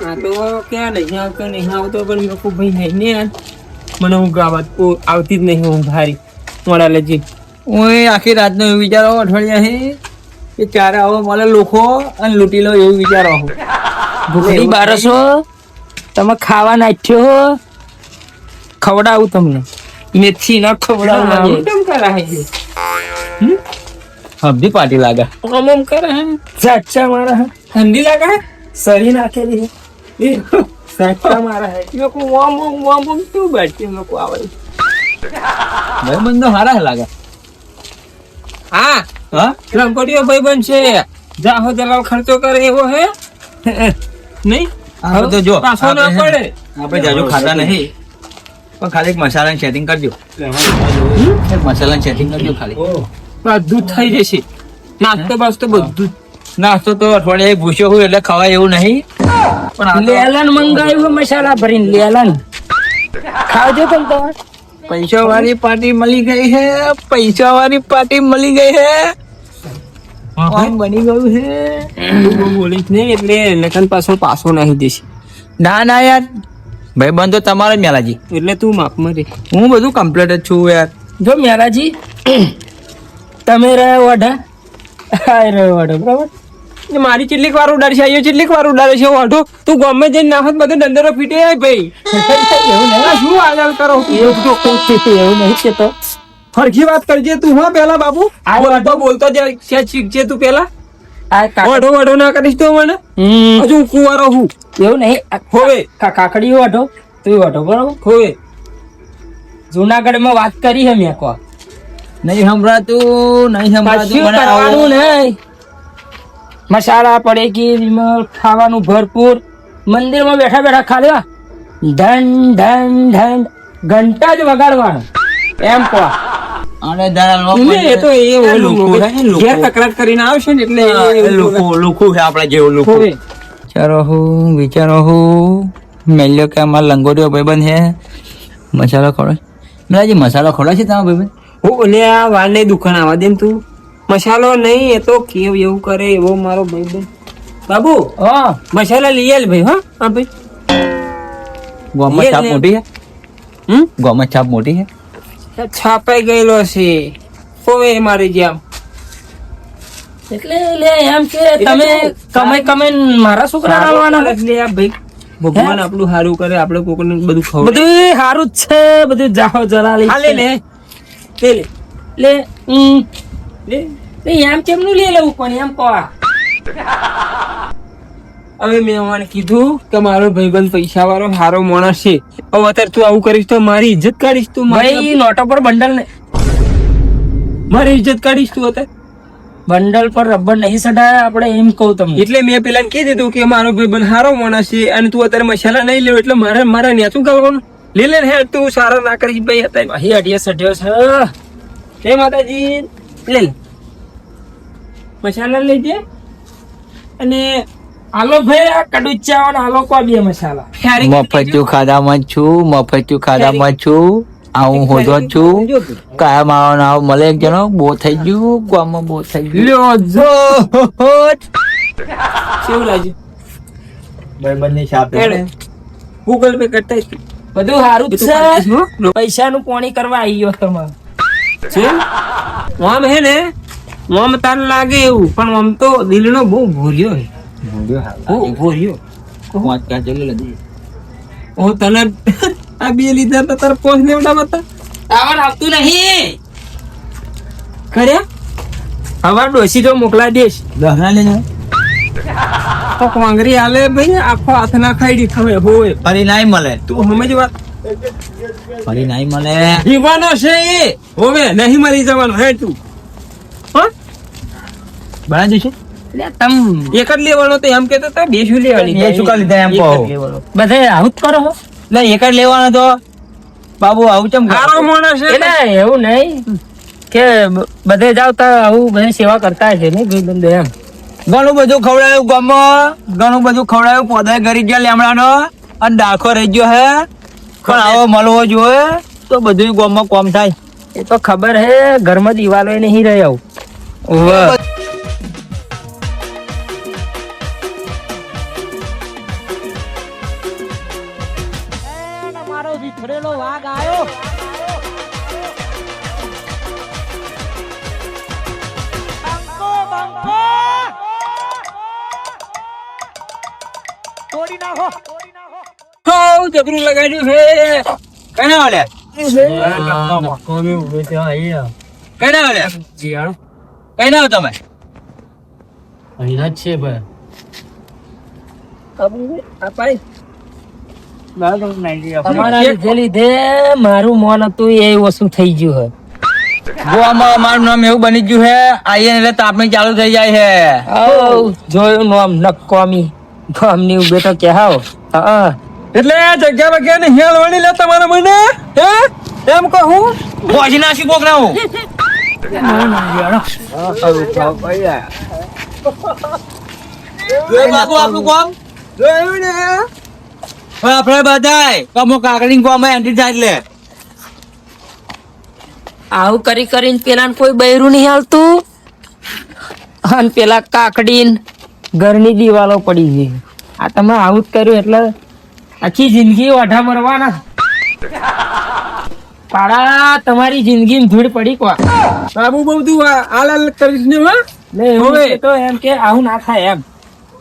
આ તો ક્યાં નહીં આવતો નહીં આવતો પણ મેં ભાઈ નહીં ને યાર. મને ઊંઘ આવત આવતી જ નહીં ઊંઘ હારી મોડા લેજી. હું આખી રાતનો એવું વિચારો અઠવાડિયા હે? કે ચારે આવો મળે લોકો અને લૂંટી લો એવું વિચારો ભૂખડી બારસો તમે ખાવા નાખ્યો ખવડાવું તમને. મેથી ના ખવડાવું. કેમ કરાય છે પાર્ટી લાગે. આમ કરે હે? સાચા મારા હે. ઠંડી લાગે સરી નાખેલી હે. સાચા મારા હે. લોકો વામ વામ વામ વામ કેવું બેઠે લોકો આવે? ભાઈ બંધો હારા લાગે. હા? હા? લંકોટીઓ ભાઈ છે. જાહો દલાલ ખર્ચો કરે એવો હે? નહીં? આપણે તો જો. પાછો ના પડે. આપણે જાજુ ખાતા નહીં. પણ ખાલી મસાલાની સેટિંગ કરજો. મસાલાની સેટિંગ કરજો ખાલી. બધું થઈ જશે. નાસ્તો બાસ્તો બધું નાસ્તો તો અઠવાડિયે ભૂસ્યો હોય એટલે ખવાય એવું નહીં. લેલન મંગાવ્યું મસાલા ભરીને લેલન. ખાવજો તમે. તો પૈસા વાળી પાર્ટી મળી ગઈ હે પૈસા વાળી પાર્ટી મળી ગઈ હે. બની ગયું હે? તું બોલીશ નહીં એટલે લખન પાછો પાછો નહીં દેશે ના ના યાર. ભાઈ બંધ તમારે મેલાજી. એટલે તું માફ મરે. હું બધું કમ્પ્લીટ જ છું યાર. જો મેલાજી તમે રહ્યા વાઢા આ રહ્યો વાઢો બરાબર? મારી કેટલીક વાર ઉડાડી છે અહીંયા કેટલીક વાર ઉડાડે છે વાંઢો તું ગમે જઈને નાખત બધો દંડરો ફીટે જાય ભાઈ. શું આદળ કરો? એવું તો એવું નહીં છે તો. ફરખી વાત કરજે તું હા પેલા બાબુ આ બોલતો છે શીખજે તું પેલા વાઢો વાઢો ના કરીશ તો મને? હજુ હું કુવારો હું એવું નહીં. હોવે કાકડી વાઢો? તું વાઢો બરાબર? હોવે જુનાગઢમાં વાત કરી હે મેં કો નહીં સંભળાતું નહીં સંભળાતું. કરવાનું નહીં. મસાલા પડેગી ખાવાનું ભરપૂર. મંદિરમાં બેઠા બેઠા ખા લેવા ધન ધન ધન ઘંટા જ વગાડવા એમ કહો. અને એ તો એ ઓલું. ઘેર તકરાર કરીને આવશે ને એટલે લોકો લોકો છે આપણા જેવું લોકો વિચારો હું વિચારો હું. મેલ્યો કે અમારા લંગોટીઓ ભાઈબંધ છે. મસાલો ખોડો મેલાજી મસાલો ખોડો છે તમારા ભાઈબંધ? હું લે આ વાળને દુકાન આવવા દે તું. મસાલો નહીં એ તો કેવ એવું કરે એવો મારો ભાઈ ભાઈ બાબુ હા. મસાલા લઈ આલ ભાઈ હા હા ભાઈ. ગોમાં છાપ મોટી હે હમ? ગોમાં છાપ મોટી હે છાપાઈ ગયેલો છે. કોવે મારી જેમ? એટલે લે એમ કે તમે કમાઈ કમાઈ મારા છોકરા આવવાના એટલે આ ભાઈ. ભગવાન આપણું સારું કરે આપણે કોકને બધું ખબર બધું સારું જ છે બધું જાઓ જરા લે લે. લે. લે એમ કેમનું લે લેવું પણ એમ કહો હવે મેં કીધું કે મારો ભાઈબંધ પૈસા વાળો સારો માણસ છે. હવે અત્યારે તું આવું કરીશ તો મારી ઇજ્જત કાઢીશ તું મારી નોટો પર બંડલ ને મારી ઇજ્જત કાઢીશ તું અત્યારે. બંડલ પર રબર નહીં સડાય આપણે એમ કહું તમને. એટલે મેં પેલા કહી દીધું કે મારો ભાઈબંધ સારો માણસ છે અને તું અત્યારે મસાલા નહીં લેવો એટલે મારે મારા ત્યાં શું કરવાનું? લે લે હે હેડ તું સારા ના કરીશ ભાઈ અત્યારે. અહીં અઢીએ સઢ્યો છે. જય માતાજી. લે મસાલા લેજે અને હાલો ભાઈ આ કડુચ્ચા અને હાલો કો બે મસાલા. મફત્યું ખાધામાં છું મફત્યું ખાધામાં છું. આ હું હોધો છું. કાયમ મારો નાવ મળે એક જણો? બો થઈ ગયું ગામમાં બો થઈ ગયું. લ્યો જો. કેવું લાગ્યું? ભાઈબંધની છાપ હેડ. ગૂગલ પે કરતા બધું સારું જ છે. પૈસાનું પૈસા નું પોણી કરવા આવી ગયો તમારે. આમ હે ને? આમ તાર લાગે એવું પણ આમ તો દિલનો બહુ ભૂર્યો હે. ભૂર્યો પાંચ કાચ લઈ લીધી. હું તને આ બે લીધા તો તાર પોસ લેવડા બતા આવન આવતું નહીં. કર્યા? હવા ડોસી તો મોકલા દેશ. દહના લેજો. તો કોંગરી આલે ભાઈ આખો હાથ ના ખાઈ દી ખમે હોય. અરે નાઈ મળે. તું સમજ વાત ફરી નહીં મળે. જીવાનો છે એ. હવે નહીં મરી જવાનું હે તું. હા? બના જશે તમ. એક જ લેવાનો તો એમ કેતો તો બે શું લેવાની એ શું લીધા એમ કહો. બધે આવું જ કરો હો. એટલે એક જ લેવાનો તો. બાબુ આવું ચમ? સારો માણસ છે. એટલે એવું નહીં કે બધે જાવ તો આવું બધે સેવા કરતા છે ને એમ. ઘણું બધું ખવડાયું ગમો ઘણું બધું ખવડાયું. પોતે ગરી ગયા લીમડાનો. અને ડાખો રહી ગયો હે. પણ આવો મળવો જોઈએ તો બધું ગોમમાં કોમ થાય. એ તો ખબર હે ઘરમાં દિવાલો નહીં રહે આવું. તમારો જબરું લગાડ્યું છે? કઈ ના વાલ્યા કઈ ના વાલ્યા કઈ ના આવો તમે? તમારા લીધે લીધે મારું મન હતું એ ઓછું થઈ ગયું હે. ગોવામાં મારું નામ એવું બની ગયું હે આઈએ એટલે તાપણી ચાલુ થઈ જાય હે. જોયું નામ નક્કોમી. ગામની ઉભે તો કે હાવ. હા એટલે જગ્યા બગ્યા ને હેલ વણી લે તમારા મને હે? એમ કહું ભોજી નાસી બોકરા હું બધાય કમો કાકડી કોમ એન્ટ્રી થાય એટલે. આવું કરી કરીને પેલા કોઈ બૈરું નહીં હાલતું? અને પેલા કાકડીન ઘરની દિવાલો પડી ગઈ. આ તમે આવું જ કર્યું એટલે આખી જિંદગી ઓઢા મરવાના. પાડા તમારી જિંદગી ધૂળ પડી કો બાબુ બધું હાલ કરીશ ને હા? ને એવું તો એમ કે આવું ના થાય એમ.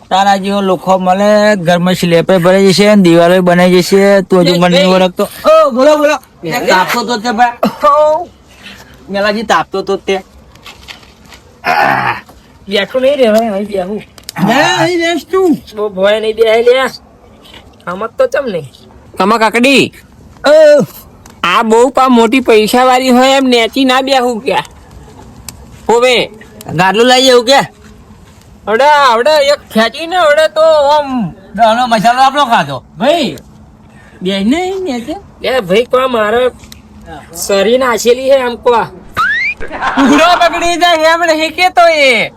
તારા જેવો લોકો મળે ઘરમાં સ્લેપે ભરાઈ જશે ને દિવાલો બનાવી જશે તું હજુ મને નહીં ઓળખતો. ઓ બોલો બોલો. તાપતો તો તે ભાઈ. મેલાજી તાપતો તો તે. બેઠું નહીં રેવાય અહીં બેહું. અહીં બેસ તું. બહુ ભય નહીં બે લે આમાં તો ચમ નહીં. આમાં કાકડી આ બહુ પા મોટી પૈસા વાળી હોય એમ નેચી ના બેહું ક્યાં? હોવે. ગાડલું લઈ જવું કે? અડે આવડે એક ખેંચીને અડે તો આમ દાનો મસાલો આપણો ખાધો. ભાઈ બે નહીં નેચે. એ ભાઈ કો મારે સરી નાશેલી હે આમ કો ટુકડો પકડી જાય એમ નહીં કેતો એ.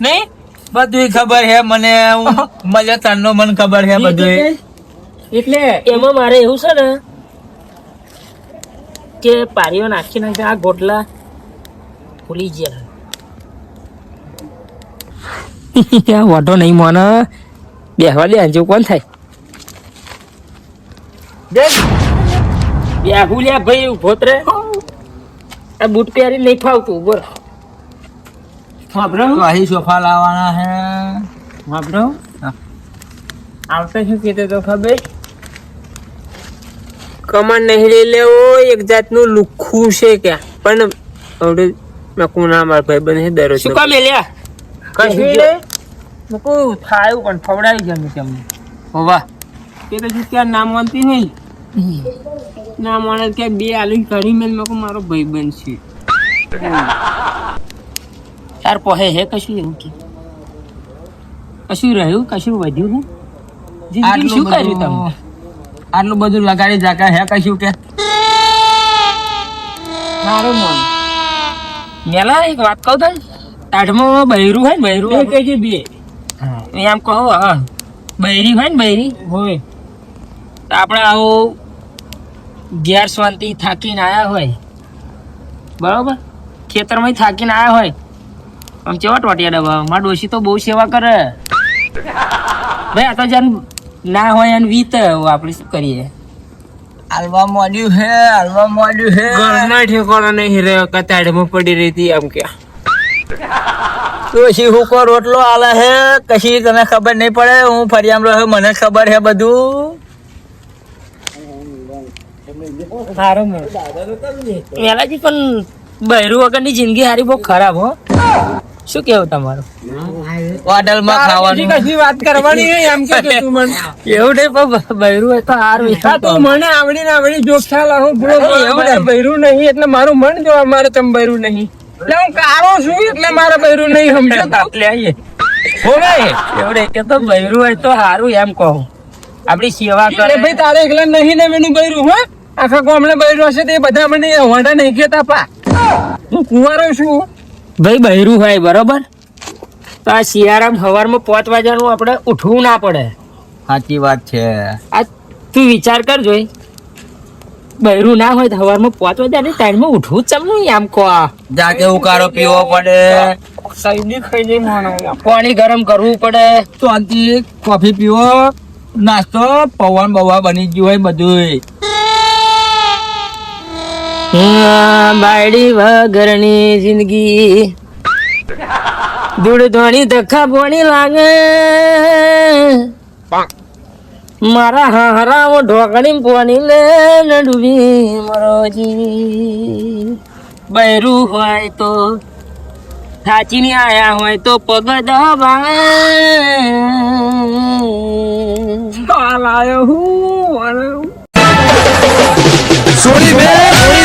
નહીં? બધું ખબર હે મને મજા તનનો મને ખબર હે બધું એટલે એમાં મારે એવું છે ને કે પારીઓ નાખી નાખી આ ગોટલા ભૂલી ગયા. વાંધો નહીં મને બેહવા દે અંજુ કોણ થાય? બેહુ લ્યા ભાઈ ઊભો રે. આ બૂટ પહેરી નહીં ફાવતું ઊભો વાપરો. અહીં સોફા લાવવાના હે? વાપરો. આવતા શું કીધું તો ખબર? કમાન નહીં લઈ લેવો એક જાતનું લુખ્ખું છે ક્યાં પણ હવે મેં ના મારા ભાઈ બને દરો શું કામ લ્યા? કશું લે મૂકું થાય પણ ફવડાવી ગમે તમને. હોવા તે તો ત્યાં નામ માનતી નહીં. ના માને ક્યાં બે આલુ ઘડી મેં મેં મારો ભાઈ બન છે. તાર પોહે હે કશું એવું કે? કશું રહ્યું? કશું વધ્યું હે જિંદગી શું કર્યું તમે? આટલું બધું લગાડી જાકા હે કશું કે? મારું મન મેલા એક વાત કહું તને? તાઢમાં બૈરું હોય ને બે બૈરું કહેજે બે. એમ કહો હા. બૈરી હોય ને બૈરી? હોય. તો આપણે આવો ઘેર શાંતિ થાકીને આયા હોય. બરોબર? ખેતરમાં થાકીને આયા હોય. આમ ચેવા ટોટિયા ડબ્બા મારા ડોશી તો બહુ સેવા કરે. ભાઈ આ તો જેમ ના હોય અને વીત આપણે શું કરીએ? હાલવા માંડ્યું હે હાલવા માંડ્યું હે. ઘરના ઠેકોણા નહીં રહ્યો કતાડમાં પડી રહી હતી એમ કે. ડોશી હુકો રોટલો આલે હે કશી તને ખબર નહીં પડે હું ફરિયામ રહ્યો મને ખબર હે બધું. સારું મેલાજી પણ બહેરું વગરની જિંદગી હારી બહુ ખરાબ હો. શું કેવું તમારું? હોટલમાં ખાવાનું. કશી વાત કરવાની એમ કે તું મને. એવું નહીં પણ બૈરું હોય તો હારું હા તો મને આવડી ને આવડી જોક ખ્યાલ આવો પૂરો એવું બૈરું નહીં એટલે મારું મન જો મારે તમ બૈરું નહીં. એટલે હું કારો છું એટલે મારે બૈરું નહીં સમજો આપણે આવીએ હોવે એવડે કે તો બૈરું હોય તો હારું એમ કહું. આપણી સેવા કરે. ભાઈ તારે એકલા નહીં ને મેનું બૈરું હો? આખા ગામડે બૈરું હશે તે બધા મને વાંઢા નહીં કેતા પા. હું કુંવારો છું. ભાઈ બહેરું હોય બરોબર? તો આ શિયાળામાં સવારમાં પાંચ વાગ્યાનું આપણે ઉઠવું ના પડે. સાચી વાત છે. આ તું વિચાર કર જોઈ. બહેરું ના હોય તો સવારમાં પાંચ વાગ્યાની ટાઈમમાં ઉઠવું જ ચમનું આમ કહો જાગે ઉકાળો ઉકારો પીવો પડે. સૈદી ખાઈને પાણી ગરમ કરવું પડે. શાંતિ કોફી પીવો નાસ્તો પવન બવા બની ગયું હોય બધું બાયડી વગરની જિંદગી. ધૂળ ધોણી, ધક્કા પોણી લાગે. મારા હારા હું ઢોકળી પોણી લે ને ડૂબી મરોજી બૈરું હોય તો સાચીને આયા હોય તો પગ દબાવે. હાલ હું બે